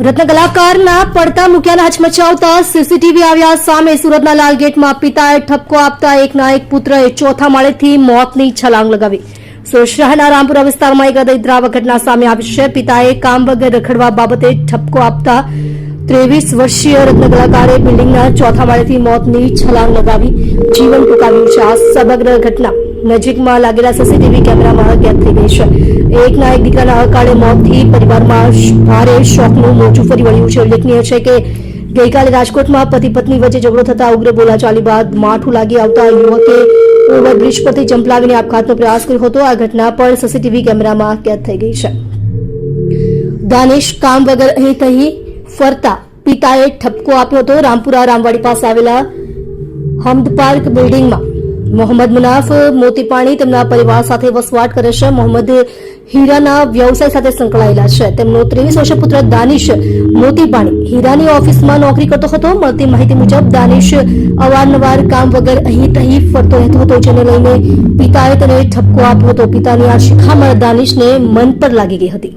રત્ન કલાકારના પડતા મૂક્યાના હચમચાવતા સીસીટીવી આવ્યા સામે સુરતના લાલગેટમાં પિતાએ ઠપકો આપતા એકના એક પુત્રએ ચોથા માળેથી મોતની છલાંગ લગાવી. સુરત શહેરના રામપુરા વિસ્તારમાં એક હૃદયદ્રાવક ઘટના સામે આવી છે. પિતાએ કામ વગર રખડવા બાબતે ઠપકો આપતા ત્રેવીસ વર્ષીય રત્ન કલાકારે બિલ્ડિંગના ચોથા માળેથી મોતની છલાંગ લગાવી જીવન ટૂંકાવ્યું છે. આ સમગ્ર ઘટના નજીકમાં લાગેલા સીસીટીવી કેમેરામાં કેદ થઈ ગઈ છે. એકના એક દીકરાના અકાળે મોતથી પરિવારમાં ભારે શોકનું મોજું ફરી વળ્યું છે. ઉલ્લેખનીય છે કે ગઈકાલે રાજકોટમાં પતિ પત્ની વચ્ચે ઝઘડો થતા ઉગ્ર બોલાચાલી બાદ માઠું લાગી આવતા યુવકે ઓવરબ્રિજ પરથી જંપલાવીને આપઘાતનો પ્રયાસ કર્યો હતો. આ ઘટના પણ સીસીટીવી કેમેરામાં કેદ થઈ ગઈ છે. દાનેશ, કામ વગર અહીં તહીં ફરતા પિતાએ ઠપકો આપ્યો હતો રામપુરા રામવાડી પાસે આવેલા હમદ પાર્ક બિલ્ડિંગમાં. મોહમ્મદ મુનાફ મોતીપાણી તેમના પરિવાર સાથે વસવાટ કરે છે. મોહમ્મદ હીરાના વ્યવસાય સાથે સંકળાયેલા છે. તેમનો ત્રેવીસ વર્ષ પુત્ર દાનિશ મોતીપાણી હીરાની ઓફિસમાં નોકરી કરતો હતો. મળતી માહિતી મુજબ, દાનિશ અવારનવાર કામ વગર અહીં તહીં ફરતો રહેતો હતો, જેને લઈને પિતાએ તેને ઠપકો આપ્યો હતો. પિતાની આ શિખામણ દાનિશને મન પર લાગી ગઈ હતી.